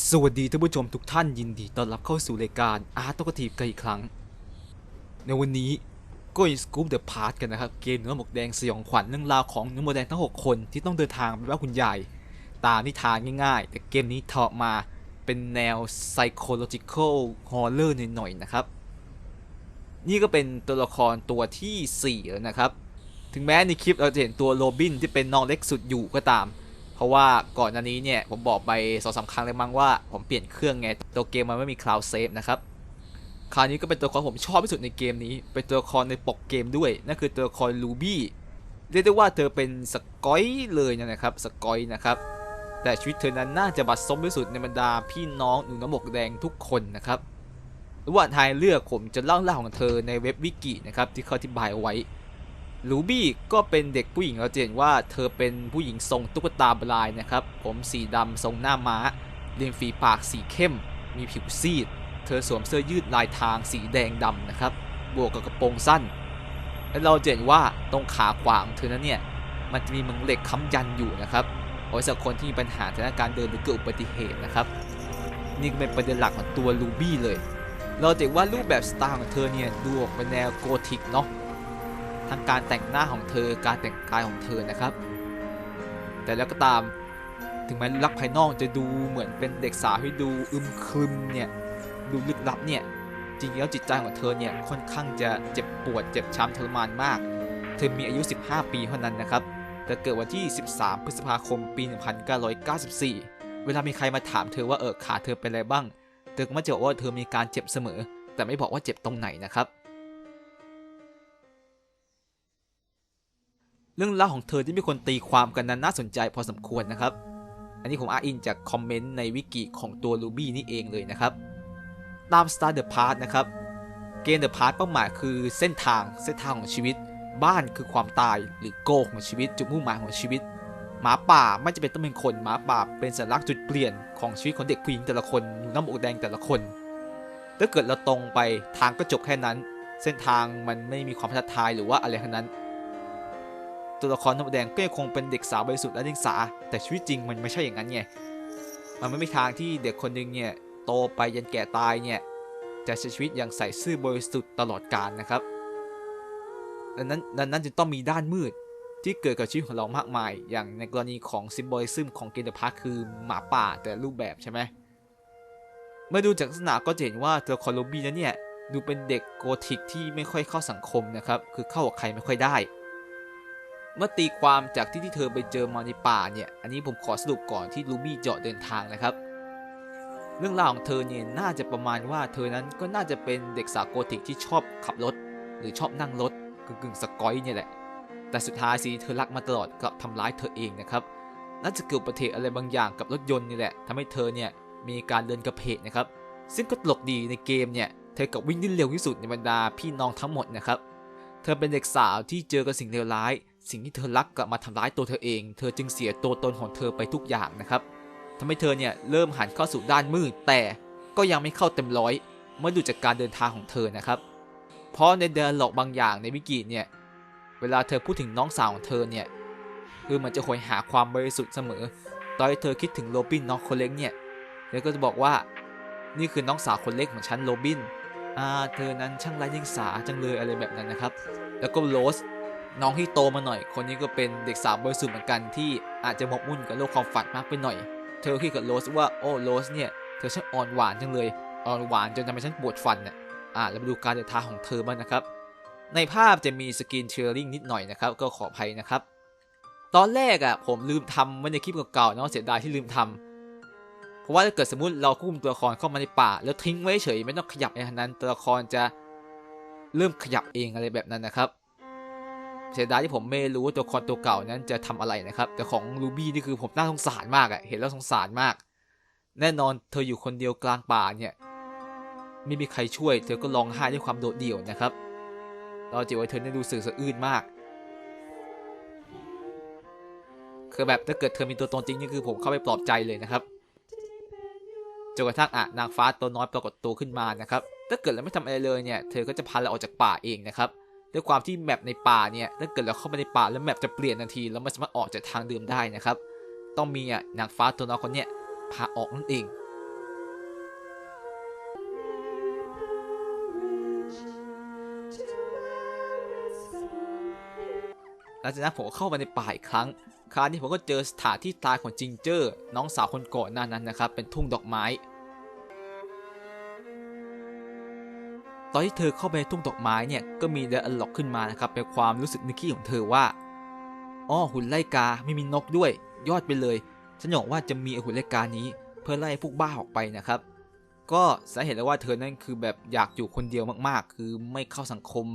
สวัสดีท่านผู้ชมทุกท่านยินดีต้อนรับเข้าสู่รายการอาร์ตตกทีฟกันอีกครั้ง ในวันนี้ก็อินสกู๊ปเดอะพาร์ทกันนะครับ เกมเนื้อหมกแดงสยองขวัญเรื่องราวของเนื้อหมกแดงทั้ง 6 คนที่ต้องเดินทางไปบ้านคุณยายตามนิทานง่ายๆ แต่เกมนี้ถอดมาเป็นแนว psychological horror หน่อยๆนะครับ นี่ก็เป็นตัวละครตัวทีสี่4แล้วนะครับ ถึงแม้ในคลิปเราจะเห็นตัวโรบินที่เป็นน้องเล็กสุดอยู่ก็ตาม ราะว่าก่อนหน้านี้เนี่ยผมบอกไปสองสามครั้งเลยมั้งว่าผมเปลี่ยนเครื่องไงตัวเกมมันไม่มีคลาวด์เซฟนะครับคราวนี้ก็เป็นตัวละครผมชอบที่สุดในเกมนี้ เป็นตัวละครในปกเกมด้วย นั่นคือตัวละครลูบี้เรียกได้ว่าเธอเป็นสกอยเลยนะครับสกอยนะครับ แต่ชีวิตเธอนั้นน่าจะบัดซบที่สุดในบรรดาพี่น้องหนูน้ำหมกแดงทุกคนนะครับระหว่างทายเลือกผมจะเล่าเรื่องของเธอในเว็บวิกินะครับที่เขาอธิบายเอาไว้ ลูบี้ก็เป็นเด็กผู้หญิงเราจะเห็นว่าเธอเป็นผู้หญิงทรงตุ๊กตาบลายนะครับ ผมสีดำทรงหน้าม้าเรียงฝีปากสีเข้ม มีผิวซีด เธอสวมเสื้อยืดลายทางสีแดงดำนะครับ บวกกับกระโปรงสั้น และเราจะเห็นว่าตรงขาขวาของเธอนั้นเนี่ย มันจะมีมังเหล็กค้ำยันอยู่นะครับเอาไว้สำหรับคนที่มีปัญหาทางด้านการเดินหรือเกิดอุบัติเหตุนะครับ นี่ก็เป็นประเด็นหลักของตัวลูบี้เลย เราจะเห็นว่ารูปแบบสไตล์ของเธอเนี่ยดูออกเป็นแนวโกธิกเนาะ ทั้งการแต่งหน้าของเธอการแต่งกายของเธอนะครับ แต่แล้วก็ตามถึงแม้รูปลักษณ์ภายนอกจะดูเหมือนเป็นเด็กสาวที่ดูอึมครึมเนี่ยดูลึกลับเนี่ยจริงๆแล้วจิตใจของเธอเนี่ยค่อนข้างจะเจ็บปวดเจ็บช้ำทรมานมาก เธอมีอายุ 15 ปีเท่านั้นนะครับแต่เกิดวันที่ 13 พฤษภาคม ปี 1994 เวลามีใครมาถามเธอว่าเออขาเธอเป็นอะไรบ้าง เธอก็มักจะบอกว่าเธอมีการเจ็บเสมอ แต่ไม่บอกว่าเจ็บตรงไหนนะครับ เรื่องราวของเธอที่มีคนตีความกันนั้นน่าสนใจพอสมควรนะครับ อันนี้ผมอ้างอิงจากคอมเมนต์ในวิกิของตัว Ruby นี่เองเลยนะครับ ตาม Star the Path นะครับ เกม The Path เป้าหมายคือเส้นทางเส้นทางของชีวิต บ้านคือความตายหรือโกของชีวิต จุดมุ่งหมายของชีวิต หมาป่าไม่จะเป็นต้องเป็นคนหมาป่าเป็นสัญลักษณ์จุดเปลี่ยนของชีวิตของเด็กผู้หญิงแต่ละคนน้ำอกแดงแต่ละคน ถ้าเกิดเราตรงไปทางก็จบแค่นั้น เส้นทางมันไม่มีความท้าทายหรือว่าอะไรทั้งนั้น ตัวละครน้ำอกแดงก็ยังคงเป็นเด็กสาวบริสุทธิ์และนิสาแต่ชีวิตจริงมันไม่ใช่อย่างนั้นไงมันไม่มีทางที่เด็กคนหนึ่งเนี่ยโตไปยันแก่ตายเนี่ยจะใช้ชีวิตอย่างใส่ซื่อบริสุทธิ์ตลอดกาลนะครับดังนั้นดังนั้นจึงต้องมีด้านมืดที่เกิดกับชีวิตของเรามากมาย อย่างในกรณีของซิมบอลิซึมของเกนเดอร์พาร์คือหมาป่าแต่รูปแบบใช่ไหมเมื่อดูจากลักษณะก็จะเห็นว่าตัวคอลโลบี้นั้นเนี่ยดูเป็นเด็กโกธิกที่ไม่ค่อยเข้าสังคมนะครับ คือเข้ากับใครไม่ค่อยได้ เมื่อตีความจากที่ที่เธอไปเจอมาในป่าเนี่ย อันนี้ผมขอสรุปก่อนที่ลูบี้เจาะเดินทางนะครับ เรื่องราวของเธอเนี่ยน่าจะประมาณว่าเธอนั้นก็น่าจะเป็นเด็กสาวโกธิกที่ชอบขับรถ หรือชอบนั่งรถกึ่งกึ่งสกอยเนี่ยแหละ แต่สุดท้ายสิเธอรักมาตลอดกลับทำร้ายเธอเองนะครับน่าจะเกิดอุบัติเหตุอะไรบางอย่างกับรถยนต์นี่แหละทำให้เธอเนี่ยมีการเดินกระเพกนะครับ ซึ่งก็ตลกดีในเกมเนี่ยเธอกับวิ่งได้เร็วที่สุดในบรรดาพี่น้องทั้งหมดนะครับ เธอเป็นเด็กสาวที่เจอกับสิ่งเลวร้าย สิ่งที่เธอรักกลับมาทำร้ายตัวเธอเอง เธอจึงเสียตัวตนของเธอไปทุกอย่างนะครับทำให้เธอเนี่ยเริ่มหันเข้าสู่ด้านมืดแต่ก็ยังไม่เข้าเต็มร้อยเมื่อดูจากการเดินทางของเธอนะครับ เพราะในเดนหลอกบางอย่างในวิกิเนี่ยเวลาเธอพูดถึงน้องสาวของเธอเนี่ยคือมันจะคอยหาความบริสุทธิ์เสมอ ตอนที่เธอคิดถึงโรบินน้องคนเล็กเนี่ยเธอก็จะบอกว่านี่คือน้องสาวคนเล็กของฉันโรบินอ่าเธอนั้นช่างไร้เดียงสาจังเลยอะไรแบบนั้นนะครับ แล้วก็โรส น้องที่โตมาหน่อย คนนี้ก็เป็นเด็กสาวบริสุทธิ์เหมือนกันที่อาจจะหมกมุ่นกับโลกความฝันมากไปหน่อย เธอคิดกับโรสว่าโอ้โรสเนี่ยเธอช่างอ่อนหวานจังเลยอ่อนหวานจนทำให้ฉันปวดฟันน่ะอ่าเรามาดูการเดินทางของเธอบ้างนะครับ ในภาพจะมีสกรีนเชอร์ริงนิดหน่อยนะครับ ก็ขออภัยนะครับ ตอนแรกอะผมลืมทำไว้ในคลิปเก่าๆเนาะเสียดายที่ลืมทำเพราะว่าถ้าเกิดสมมติเราควบคุมตัวละครเข้ามาในป่า แล้วทิ้งไว้เฉยไม่ต้องขยับในทางนั้นตัวละครจะเริ่มขยับเองอะไรแบบนั้นนะครับ เสียดายที่ผมไม่รู้ว่าตัวละครตัวเก่านั้นจะทำอะไรนะครับ แต่ของรูบี้นี่คือผมน่าสงสารมากอะเห็นแล้วสงสารมาก แน่นอนเธออยู่คนเดียวกลางป่าเนี่ยไม่มีใครช่วย เธอก็ร้องไห้ด้วยความโดดเดี่ยวนะครับเราจิว่าเธอเนี่ยดูสื่อสะอื้นมากคือแบบถ้าเกิดเธอมีตัวตนจริงนี่คือผมเข้าไปปลอบใจเลยนะครับจนกระทั่งอะนางฟ้าตัวน้อยปรากฏตัวขึ้นมานะครับ ถ้าเกิดเราไม่ทำอะไรเลยเนี่ย เธอก็จะพาเราออกจากป่าเองนะครับ ด้วยความที่แมปในป่าเนี่ยถ้าเกิดเราเข้าไปในป่าแล้วแมปจะเปลี่ยนทันทีแล้วไม่สามารถออกจากทางเดิมได้นะครับ ต้องมีนางฟ้าตัวน้อยคนนี้พาออกนั่นเองหลังจากนั้นผมเข้าไปในป่าอีกครั้ง คราวนี้ผมก็เจอสถานที่ตายของจิงเจอร์ น้องสาวคนก่อนหน้านั้นนะครับ เป็นทุ่งดอกไม้ ตอนที่เธอเข้าไปทุ่งดอกไม้เนี่ยก็มีเดอะล็อกขึ้นมานะครับเป็นความรู้สึกนึกขี้ของเธอว่าอ้อหุ่นไล่กาไม่มีนกด้วย ยอดไปเลยฉันหวังว่าจะมีหุ่นไล่กานี้ เพื่อไล่พวกบ้าออกไปนะครับ ก็สาเหตุแล้วว่าเธอนั่นคือแบบอยากอยู่คนเดียวมากๆ คือไม่เข้าสังคม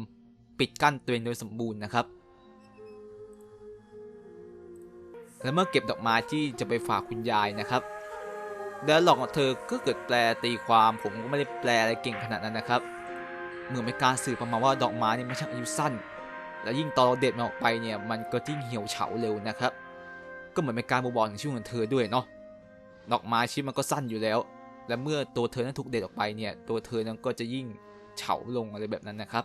ปิดกั้นตัวเองโดยสมบูรณ์นะครับ และเมื่อเก็บดอกไม้ที่จะไปฝากคุณยายนะครับเดลล็อกของเธอก็เกิดแปลตีความผมก็ไม่ได้แปลอะไรเก่งขนาดนั้นนะครับ เหมือนเป็นการสื่อประมาณว่าดอกไม้นี่มันช่างอายุสั้น แล้วยิ่งตอนเราเด็ดมันออกไปเนี่ยมันก็ยิ่งเหี่ยวเฉาเร็วนะครับ ก็เหมือนเป็นการบ่งบอกถึงช่วงของเธอด้วยเนาะดอกไม้ชิ้นมันก็สั้นอยู่แล้ว และเมื่อตัวเธอนั้นถูกเด็ดออกไปเนี่ย ตัวเธอนั้นก็จะยิ่งเฉาลงอะไรแบบนั้นนะครับ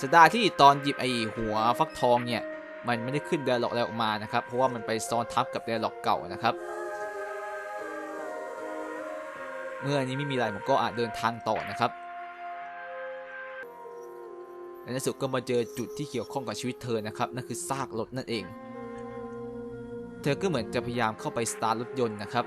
สดาที่ตอนหยิบไอหัวฟักทองเนี่ยมันไม่ได้ขึ้นเดล็อกแล้วออกมานะครับ เพราะว่ามันไปซ้อนทับกับเดล็อกเก่านะครับ เมื่อนี้ไม่มีอะไรผมก็อาจเดินทางต่อนะครับ ในสุดก็มาเจอจุดที่เกี่ยวข้องกับชีวิตเธอนะครับนั่นคือซากรถนั่นเอง เธอก็เหมือนจะพยายามเข้าไปสตาร์ทรถยนต์นะครับ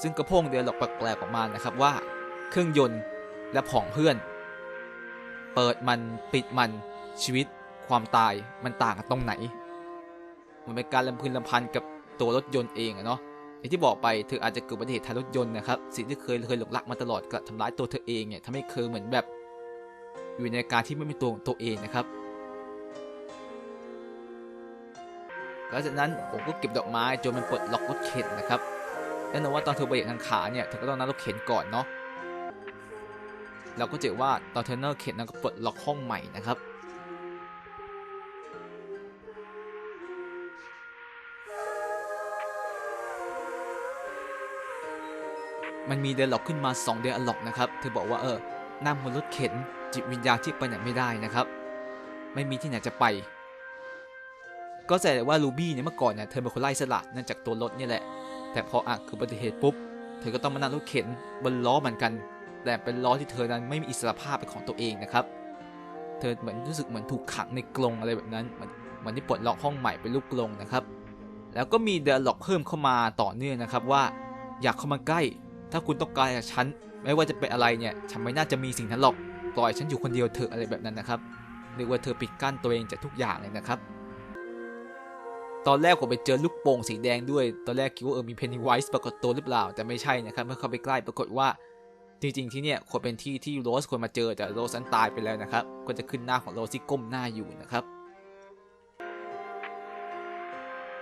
ซึ่งกระพงเดียหลอกแปลกๆออกมานะครับว่า เครื่องยนต์และผองเพื่อน เปิดมันปิดมัน ชีวิตความตายมันต่างกันตรงไหน มันเป็นการลำพึงลำพันกับตัวรถยนต์เองอะเนาะอย่างที่บอกไปเธออาจจะเกิดอุบัติเหตุทางรถยนต์นะครับสิ่งที่เคยเคยหลงรักมาตลอดกลับทำร้ายตัวเธอเองเนี่ยทำให้เธอเหมือนแบบ อยู่ในการที่ไม่มีตัวของตัวเองนะครับหลังจากนั้นผมก็เก็บดอกไม้จนมันปลดล็อกรถเข็นนะครับแน่นอนว่าตอนเธอเบรกทางขาเนี่ยเธอก็ต้องนั่งรถเข็นก่อนเนาะเราก็เจอว่าตอนเธอนั่งรถเข็นนั้นก็ปลดล็อกห้องใหม่นะครับ มันมีเดล็อกขึ้นมา2เดล็อกนะครับ เธอบอกว่าเออนั่งบนรถเข็นจิตวิญญาณที่ไปไหนไม่ได้นะครับ ไม่มีที่ไหนจะไป ก็แสดงว่าลูบี้เนี่ยเมื่อก่อนเนี่ยเธอเป็นคนไล่สลัดนั่นจากตัวรถนี่แหละ แต่พออะคืออุบัติเหตุปุ๊บ เธอก็ต้องมานั่งรถเข็นบนล้อเหมือนกัน แต่เป็นล้อที่เธอนั้นไม่มีอิสระภาพเป็นของตัวเองนะครับ เธอเหมือนรู้สึกเหมือนถูกขังในกรงอะไรแบบนั้นเหมือนเหมือนที่ปลดล็อกห้องใหม่เป็นลูกกรงนะครับ แล้วก็มีเดล็อกเพิ่มเข้ามาต่อเนื่องนะครับว่า อยากเข้ามาใกล้ ถ้าคุณต้องการจากฉันไม่ว่าจะเป็นอะไรเนี่ย ฉันไม่น่าจะมีสิ่งนั้นหรอก ปล่อยฉันอยู่คนเดียวเถอะอะไรแบบนั้นนะครับเรียกว่าเธอปิดกั้นตัวเองจากทุกอย่างเลยนะครับ ตอนแรกผมไปเจอลูกโป่งสีแดงด้วย ตอนแรกคิดว่าเออมีเพนนีไวส์ปรากฏตัวหรือเปล่า แต่ไม่ใช่นะครับ เมื่อเข้าไปใกล้ปรากฏว่า จริงๆที่เนี่ยควรเป็นที่ที่โรสควรมาเจอแต่โรสนั้นตายไปแล้วนะครับ ก็จะขึ้นหน้าของโรสที่ก้มหน้าอยู่นะครับ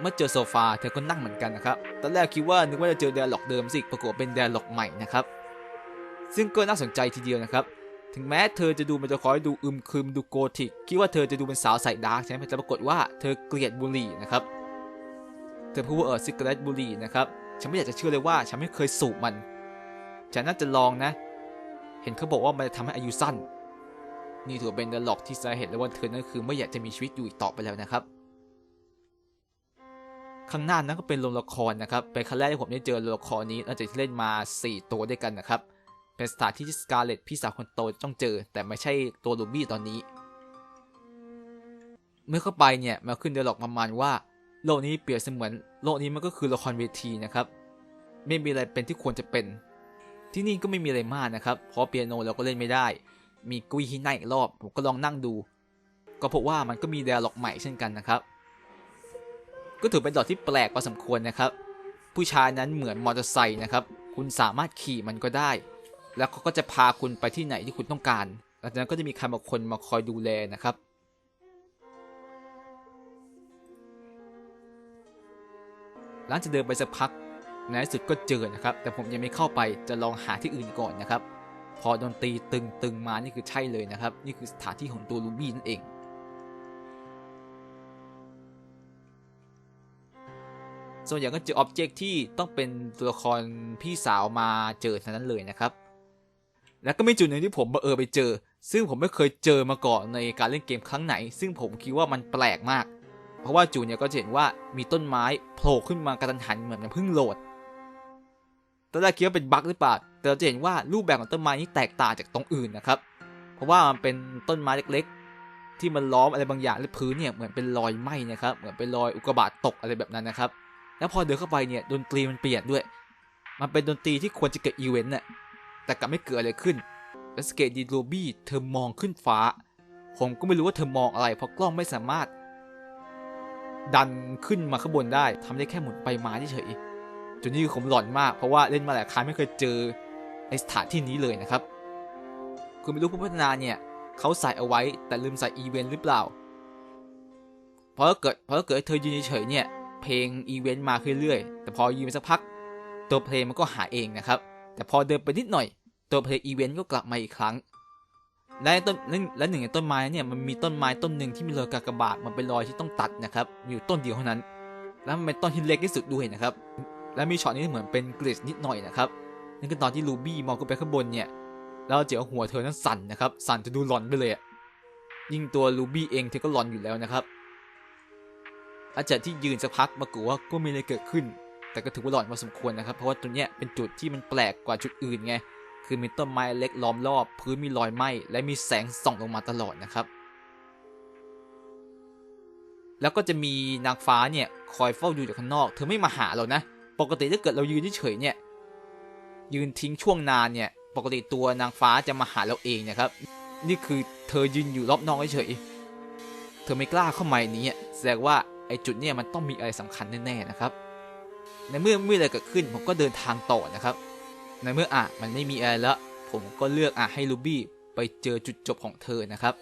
เมื่อเจอโซฟาเธอก็นั่งเหมือนกันนะครับ ตอนแรกคิดว่านึกว่าจะเจอแดร์ล็อกเดิมสิปรากฏเป็นแดร์ล็อกใหม่นะครับ ซึ่งก็น่าสนใจทีเดียวนะครับ ถึงแม้เธอจะดูมันจะคอยดูอึมครึมดูโกธิก คิดว่าเธอจะดูเป็นสาวใส่ดาร์กใช่ไหมแต่ปรากฏว่าเธอเกลียดบุหรี่นะครับ เธอพูดว่าเออซิกเรตบุหรี่นะครับ ฉันไม่อยากจะเชื่อเลยว่าฉันไม่เคยสูบมัน ฉันน่าจะลองนะ เห็นเขาบอกว่ามันจะทำให้อายุสั้น นี่ถือเป็นแดร์ล็อกที่สาเหตุเลยว่าเธอนั่นคือไม่อยากจะมีชีวิตอยู่อีกต่อไปแล้วนะครับ ข้างหน้านั้นก็เป็นโรงละครนะครับเป็นครั้งแรกที่ผมได้เจอโรงละครนี้หลังจากที่เล่นมา 4 ตัวด้วยกันนะครับเป็นสถานที่ที่สกาเลตพี่สาวคนโตต้องเจอ แต่ไม่ใช่ตัวลูบี้ตอนนี้ เมื่อเข้าไปเนี่ยมาขึ้นเดลล็อกประมาณว่า โลกนี้เปรียบเสมือนโลกนี้มันก็คือละครเวทีนะครับไม่มีอะไรเป็นที่ควรจะเป็น ที่นี่ก็ไม่มีอะไรมากนะครับเพราะเปียโนเราก็เล่นไม่ได้ มีกุ้ยที่นั่งอีกรอบผมก็ลองนั่งดู ก็พบว่ามันก็มีเดลล็อกใหม่เช่นกันนะครับ ก็ถือเป็นดอกที่แปลกพอสมควรนะครับ ผู้ชายนั้นเหมือนมอเตอร์ไซค์นะครับ คุณสามารถขี่มันก็ได้ แล้วเขาก็จะพาคุณไปที่ไหนที่คุณต้องการ หลังจากนั้นก็จะมีใครบางคนมาคอยดูแลนะครับหลังจากเดินไปสักพักในที่สุดก็เจอนะครับ แต่ผมยังไม่เข้าไปจะลองหาที่อื่นก่อนนะครับ พอดนตรีตึงตึงมานี่คือใช่เลยนะครับ นี่คือสถานที่ของตัวลูบี้นั่นเอง ส่วนใหญ่ก็เจออ็อบเจกต์ที่ต้องเป็นตัวละครพี่สาวมาเจอเท่านั้นเลยนะครับ แล้วก็มีจุดหนึ่งที่ผมบังเออไปเจอ ซึ่งผมไม่เคยเจอมาก่อนในการเล่นเกมครั้งไหน ซึ่งผมคิดว่ามันแปลกมาก เพราะว่าจู่เนี่ยก็จะเห็นว่ามีต้นไม้โผล่ขึ้นมากระทันหันเหมือนมันเพิ่งโหลดตอนแรกคิดว่าเป็นบั๊กหรือเปล่า แต่เราจะเห็นว่ารูปแบบของต้นไม้นี้แตกต่างจากตรงอื่นนะครับ เพราะว่ามันเป็นต้นไม้เล็กๆ ที่มันล้อมอะไรบางอย่างและพื้นเนี่ยเหมือนเป็นรอยไหม้นะครับ เหมือนเป็นรอยอุกกาบาตตกอะไรแบบนั้นนะครับ แล้วพอเดินเข้าไปเนี่ยดนตรีมันเปลี่ยนด้วย มันเป็นดนตรีที่ควรจะเกิดอีเวนต์น่ะแต่กลับไม่เกิดอะไรขึ้นแล้วสเกตดีโรบี้เธอมองขึ้นฟ้า ผมก็ไม่รู้ว่าเธอมองอะไร เพราะกล้องไม่สามารถ ดันขึ้นมาข้างบนได้ทำได้แค่หมุนไปมาเฉยๆจนนี่คือผมหลอนมากเพราะว่าเล่นมาหลายครั้งไม่เคยเจอในสถานที่นี้เลยนะครับคุณไม่รู้ผู้พัฒนาเนี่ยเขาใส่เอาไว้แต่ลืมใส่อีเวนต์หรือเปล่า เพราะถ้าเกิดเพราะถ้าเกิดเธอยืนเฉยๆเนี่ย เพลงอีเวนต์มาเรื่อยๆ แต่พอยืนไปสักพัก ตัวเพลงมันก็หายเองนะครับ แต่พอเดินไปนิดหน่อย ตัวเพลงอีเวนต์ก็กลับมาอีกครั้ง และต้นและหนึ่งในต้นไม้เนี่ยมันมีต้นไม้ต้นหนึ่งที่มีรอยกากบาทมันเป็นรอยที่ต้องตัดนะครับ อยู่ต้นเดียวเท่านั้น แล้วมันเป็นต้นที่เล็กที่สุดด้วยนะครับ และมีช็อตนี้เหมือนเป็นกริดนิดหน่อยนะครับนั่นคือตอนที่ลูบี้มองขึ้นไปข้างบนเนี่ยแล้วเจอหัวเธอนั้นสั่นนะครับ สั่นจะดูหลอนไปเลยอะยิ่งตัวลูบี้เองเธอก็หลอนอยู่แล้วนะครับ อาจารย์ที่ยืนสักพักมากลัวว่าก็ไม่อะไรเกิดขึ้น แต่ก็ถือว่าหลอนพอสมควรนะครับ เพราะว่าตรงเนี้ยเป็นจุดที่มันแปลกกว่าจุดอื่นไง คือมีต้นไม้เล็กล้อมรอบ พื้นมีรอยไหม้และมีแสงส่องลงมาตลอดนะครับ แล้วก็จะมีนางฟ้าเนี่ยคอยเฝ้าดูจากข้างนอก เธอไม่มาหาเรานะ ปกติถ้าเกิดเรายืนเฉยเนี่ย ยืนทิ้งช่วงนานเนี่ย ปกติตัวนางฟ้าจะมาหาเราเองนะครับ นี่คือเธอยืนอยู่รอบนอกเฉย เธอไม่กล้าเข้ามาในนี้แสดงว่า ไอจุดเนี่ยมันต้องมีอะไรสำคัญแน่ๆนะครับ ในเมื่อไม่มีอะไรเกิดขึ้นผมก็เดินทางต่อนะครับ ในเมื่ออะมันไม่มีอะไรแล้วผมก็เลือกอะให้ลูบี้ไปเจอจุดจบของเธอนะครับ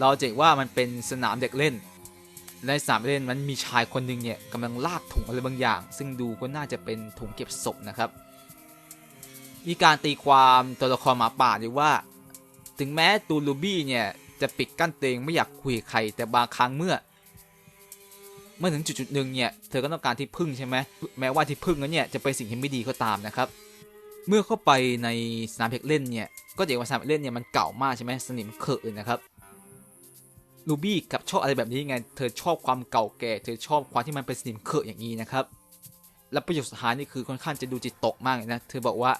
เราจะเห็นว่ามันเป็นสนามเด็กเล่น ในสนามเด็กเล่นมันมีชายคนหนึ่งเนี่ยกำลังลากถุงอะไรบางอย่าง ซึ่งดูก็น่าจะเป็นถุงเก็บศพนะครับ มีการตีความตัวละครหมาป่าอยู่ว่า ถึงแม้ตูลูบี้เนี่ยจะปิดกั้นตัวเองไม่อยากคุยใครแต่บางครั้งเมื่อ เมื่อถึงจุดๆหนึ่งเนี่ยเธอก็ต้องการที่พึ่งใช่ไหมแม้ว่าที่พึ่งนั้นเนี่ยจะเป็นสิ่งที่ไม่ดีก็ตามนะครับ เมื่อเข้าไปในสนามเด็กเล่นเนี่ยก็จะเห็นว่าสนามเล่นเนี่ยมันเก่ามากใช่ไหมสนิมเขอะนะครับ ลูบี้กับชอบอะไรแบบนี้ไง เธอชอบความเก่าแก่ เธอชอบความที่มันเป็นสนิมเขอะอย่างนี้นะครับ และประโยคสุดท้ายนี่คือค่อนข้างจะดูจิตตกมากเลยนะ เธอบอกว่า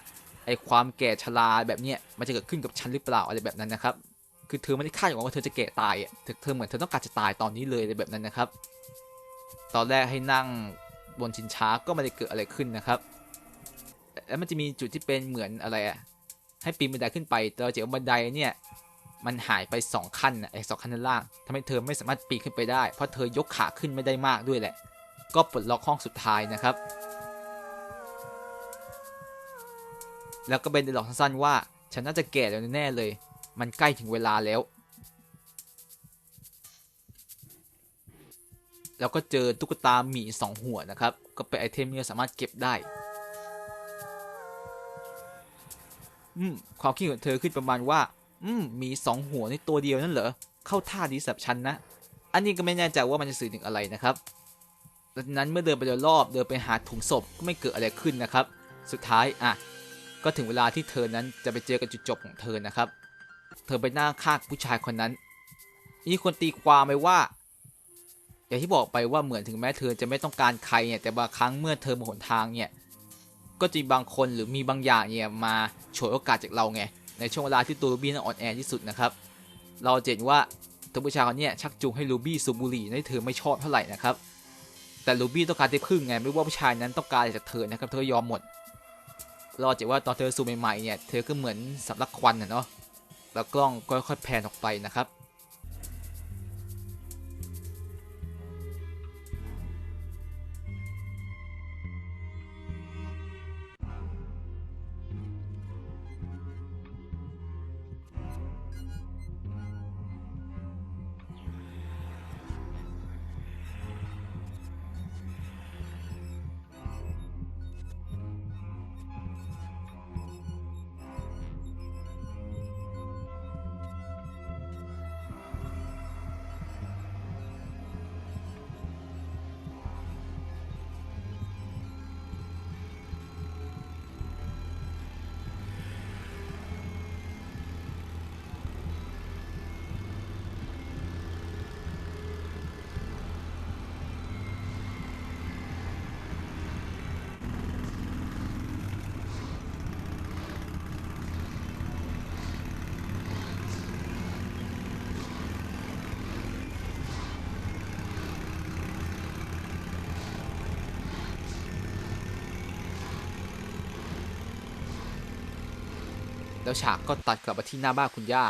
ไอ้ความแก่ชราแบบเนี้ยมันจะเกิดขึ้นกับฉันหรือเปล่าอะไรแบบนั้นนะครับ คือเธอไม่ได้คาดหวังว่าเธอจะแก่ตายอะ เธอเหมือนเธอต้องการจะตายตอนนี้เลยอะไรแบบนั้นนะครับ ตอนแรกให้นั่งบนชินช้าก็ไม่ได้เกิดอะไรขึ้นนะครับ แล้วมันจะมีจุดที่เป็นเหมือนอะไรอะ ให้ปีนบันไดขึ้นไปแต่เราเจอบันไดเนี่ย มันหายไป 2 ขั้นนะไอ้สองขั้นล่างทำให้เธอไม่สามารถปีนขึ้นไปได้ เพราะเธอยกขาขึ้นไม่ได้มากด้วยแหละ ก็ปลดล็อกห้องสุดท้ายนะครับ แล้วก็เป็นดีล็อกสั้นๆว่า ฉันน่าจะแก่แล้วแน่เลย มันใกล้ถึงเวลาแล้ว แล้วก็เจอตุ๊กตาหมีสองหัวนะครับ ก็เป็นไอเทมที่เราสามารถเก็บได้อืมความคิดของเธอขึ้นประมาณว่า อืมมีสองหัวในตัวเดียวนั่นเหรอ เข้าท่าดีสับชันนะ อันนี้ก็ไม่แน่ใจว่ามันจะสื่อถึงอะไรนะครับดังนั้นเมื่อเดินไปโดยรอบเดินไปหาถุงศพก็ไม่เกิดอะไรขึ้นนะครับ สุดท้ายอะก็ถึงเวลาที่เธอนั้นจะไปเจอกับจุดจบของเธอนะครับ เธอไปหน้าฆ่าผู้ชายคนนั้นมีคนตีความไปว่า อย่างที่บอกไปว่าเหมือนถึงแม้เธอจะไม่ต้องการใครเนี่ยแต่บางครั้งเมื่อเธอมาหนทางเนี่ยก็จะมีบางคนหรือมีบางอย่างเนี่ยมาฉวยโอกาสจากเราไง ในช่วงเวลาที่ตัวลูบี้นั้นอ่อนแอที่สุดนะครับ เราจะเห็นว่าตัวผู้ชายคนนี้ชักจูงให้ลูบี้สูบบุหรี่ในเธอไม่ชอบเท่าไหร่นะครับ แต่ลูบี้ต้องการที่พึ่งไงไม่ว่าผู้ชายนั้นต้องการจากเธอนะครับเธอยอมหมด เราจะว่าตอนเธอสูบใหม่ๆเนี่ยเธอก็เหมือนสำลักควันนะเนาะแล้วกล้องก็ค่อยๆแผ่นออกไปนะครับ แล้วฉากก็ตัดกลับมาที่หน้าบ้านคุณย่า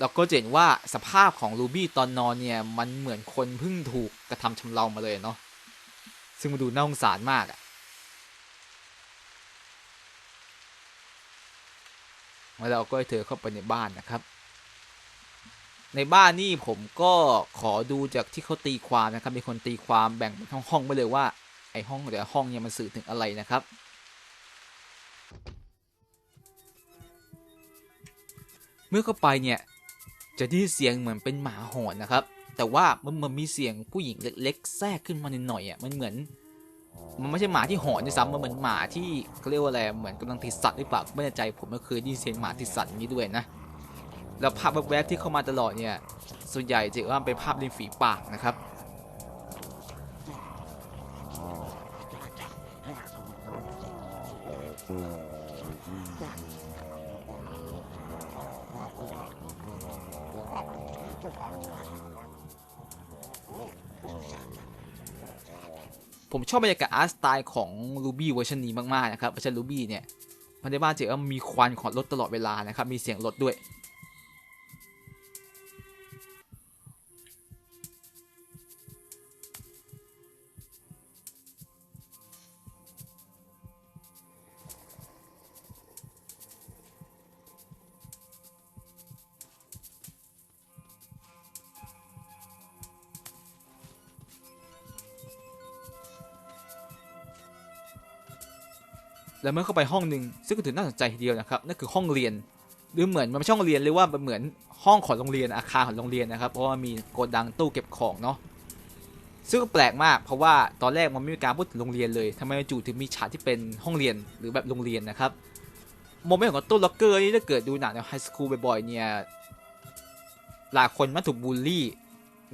เราก็เห็นว่าสภาพของลูบี้ตอนนอนเนี่ยมันเหมือนคนเพิ่งถูกกระทำชำเรามาเลยเนาะซึ่งมาดูน่าสงสารมากอะแล้วเราก็ให้เธอเข้าไปในบ้านนะครับ ในบ้านนี่ผมก็ขอดูจากที่เขาตีความนะครับ มีคนตีความแบ่งเป็นห้องๆไปเลยว่าไอห้องแต่ละห้องเนี่ยมันสื่อถึงอะไรนะครับ เมื่อเข้าไปเนี่ยจะได้เสียงเหมือนเป็นหมาหอนนะครับ แต่ว่ามันมันมีเสียงผู้หญิงเล็กๆ แทรกขึ้นมาหน่อยอะมันเหมือน มันไม่ใช่หมาที่หอนด้วยซ้ำมันเหมือนหมาที่เขาเรียกว่าอะไรเหมือนกำลังติดสัตว์หรือเปล่าไม่แน่ใจผมก็เคยได้ยินเสียงหมาติดสัตว์นี้ด้วยนะแล้วภาพแวบๆที่เข้ามาตลอดเนี่ยส่วนใหญ่จะว่าเป็นภาพริมฝีปากนะครับ ผมชอบบรรยากาศอาร์ตสไตล์ของ Ruby เวอร์ชันนี้มาก ๆ นะครับ เวอร์ชัน Ruby เนี่ย มันได้บ้านเจอว่ามีควันของรถตลอดเวลานะครับ มีเสียงรถด้วย แล้วเมื่อเข้าไปห้องหนึ่งซึ่งก็ถือน่าสนใจทีเดียวนะครับนั่นคือห้องเรียนหรือเหมือนมันไม่ใช่ห้องเรียนเรียกว่ามันเหมือนห้องของโรงเรียนอาคารของโรงเรียนนะครับ เพราะว่ามีโกดังตู้เก็บของเนาะซึ่งแปลกมากเพราะว่าตอนแรกมันไม่มีการพูดถึงโรงเรียนเลยทำไมจู่ถึงมีฉากที่เป็นห้องเรียนหรือแบบโรงเรียนนะครับโมเมนต์ของตู้ล็อกเกอร์นี่ถ้าเกิดดูหนังในไฮสคูลบ่อยๆเนี่ยหลายคนมักถูกบูลลี่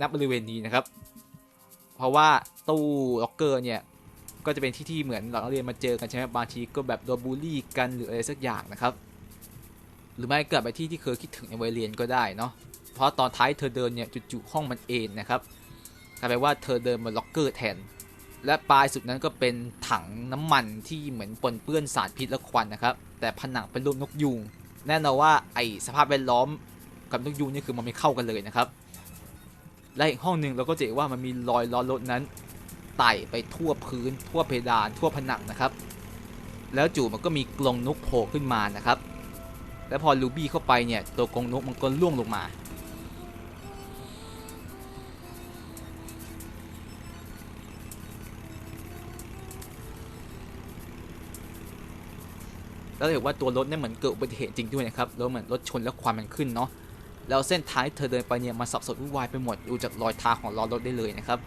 ณบริเวณนี้นะครับ เพราะว่าตู้ล็อกเกอร์เนี่ย ก็จะเป็นที่ที่เหมือนหลังเรียนมาเจอกันใช่ไหมบางทีก็แบบโดนบูลลี่กันหรืออะไรสักอย่างนะครับ หรือไม่ก็ไปที่ที่เคยคิดถึงในวัยเรียนก็ได้เนาะเพราะตอนท้ายเธอเดินเนี่ยจู่ๆห้องมันเอนนะครับกลายเป็นว่าเธอเดินมาล็อกเกอร์แทน และปลายสุดนั้นก็เป็นถังน้ำมันที่เหมือนปนเปื้อนสารพิษและควันนะครับ แต่ผนังเป็นรูปนกยูงแน่นอนว่าไอสภาพแวดล้อมกับนกยูงนี่คือมันไม่เข้ากันเลยนะครับและอีกห้องหนึ่งเราก็จะเห็นว่ามันมีรอยล้อรถนั้น ไต่ไปทั่วพื้น ทั่วเพดาน ทั่วผนังนะครับ แล้วจู่มันก็มีกรงนกโผล่ขึ้นมานะครับ แล้วพอลูบี้เข้าไปเนี่ยตัวกรงนกมันก็ล่วงลงมา แล้วเห็นว่าตัวรถเนี่ยเหมือนเกิดอุบัติเหตุจริงด้วยนะครับแล้วเหมือนรถชนแล้วควันมันขึ้นเนาะแล้วเส้นท้างที่เธอเดินไปเนี่ยมันสับสนวุ่นวายไปหมดดูจากรอยเท้าของล้อรถได้เลยนะครับ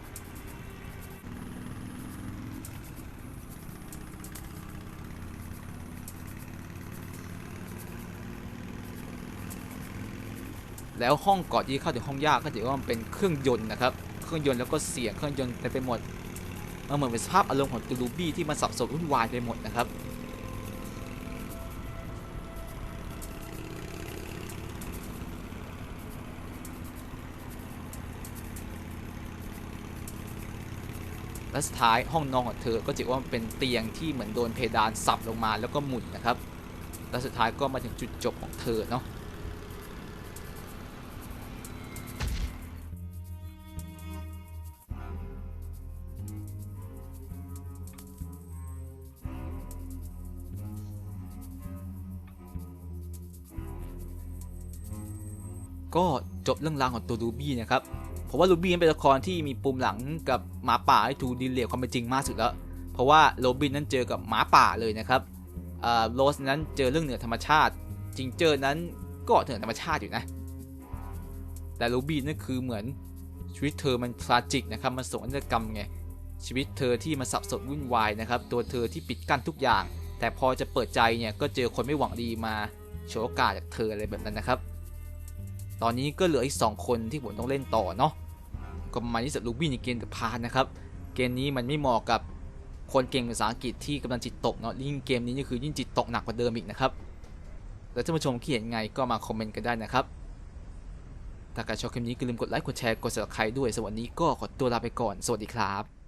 แล้วห้องก่อนที่เข้าถึงห้องยากก็ถือว่ามันเป็นเครื่องยนต์นะครับ เครื่องยนต์แล้วก็เสียงเครื่องยนต์เต็มไปหมดมันเหมือนเป็นสภาพอารมณ์ของตูลูบี้ที่มันสับสนวุ่นวายไปหมดนะครับและสุดท้ายห้องนอนของเธอก็ถือว่ามันเป็นเตียงที่เหมือนโดนเพดานสับลงมาแล้วก็หมุนนะครับ และสุดท้ายก็มาถึงจุดจบของเธอเนาะ เรื่องราวของตัวรูบี้นะครับผมว่ารูบี้เป็นละครที่มีปุ่มหลังกับหมาป่าให้ถูกดีเลทความเป็นจริงมากสุดแล้ว เพราะว่าโรบินนั้นเจอกับหมาป่าเลยนะครับโรสนั้นเจอเรื่องเหนือธรรมชาติ จิงเจอร์นั้นก็เหนือธรรมชาติอยู่นะ แต่รูบี้นั่นคือเหมือนชีวิตเธอมันทราจิกนะครับมันโศกนาฏกรรมไงชีวิตเธอที่มันสับสนวุ่นวายนะครับตัวเธอที่ปิดกั้นทุกอย่าง แต่พอจะเปิดใจเนี่ยก็เจอคนไม่หวังดีมาโชว์โอกาสจากเธออะไรแบบนั้นนะครับ ตอนนี้ก็เหลืออีก 2 คนที่ผมต้องเล่นต่อเนาะก็มาณนี้สำหรับลูบี้ในเกมเดอะพาร์นะครับ เกมนี้มันไม่เหมาะกับคนเก่งภาษาอังกฤษที่กำลังจิตตกเนาะยิ่งเกมนี้นี่คือยิ่งจิตตกหนักกว่าเดิมอีกนะครับแล้วท่านผู้ชมคิดเห็นไงก็มาคอมเมนต์กันได้นะครับ ถ้าใครชอบคลิปนี้ก็อย่าลืมกดไลค์กดแชร์กด subscribe ด้วยสวัสดีก็ขอตัวลาไปก่อน สวัสดีครับ